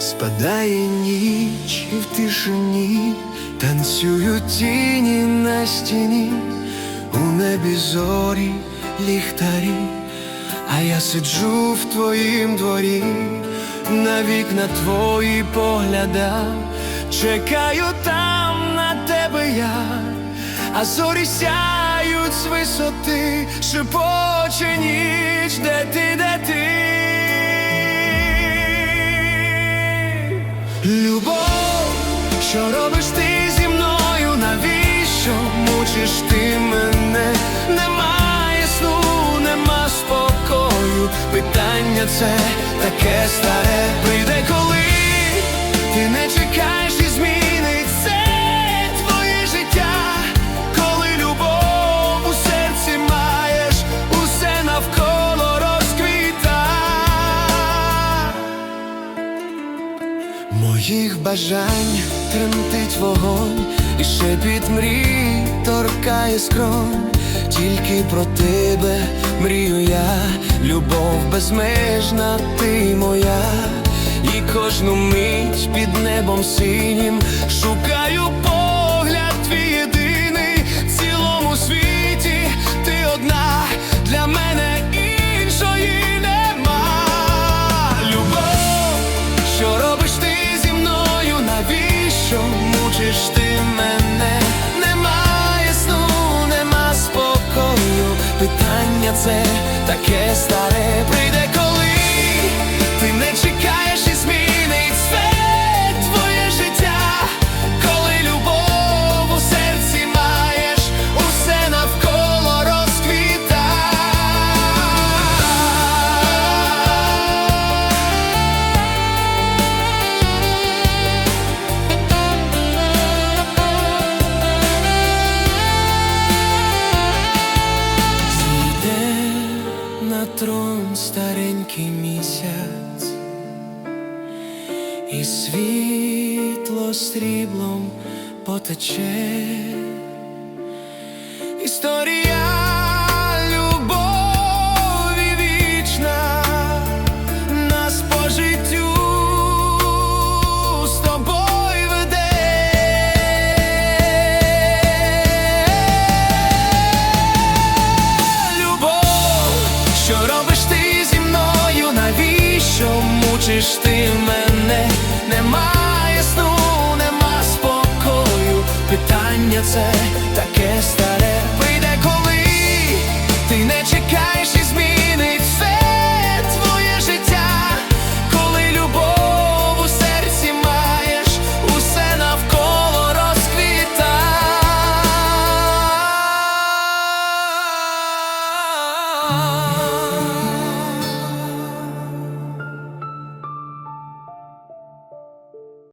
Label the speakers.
Speaker 1: Спадає ніч і в тишині танцюють тіні на стіні, у небі зорі ліхтарі, а я сиджу в твоїм дворі, на вікна твої поглядав, чекаю там на тебе я, а зорі сяють з висоти, шепоче ніч, де ти, де ти. Мучиш ти мене? Немає сну, нема спокою. Питання це таке старе. Прийде коли ти не чекаєш і зміниться твоє життя, коли любов у серці маєш, усе навколо розквіта. Моїх бажань тремтить вогонь, і шепіт мрій торкає скронь, тільки про тебе мрію я, любов безмежна, ти моя, і кожну мить під небом синім шукаю це таке старе, прийде коли ти не чекаєш і світло сріблом потече. Історія любові вічна, нас по життю з тобою веде. Любов, що робиш ти зі мною, навіщо мучиш ти Питання це таке старе.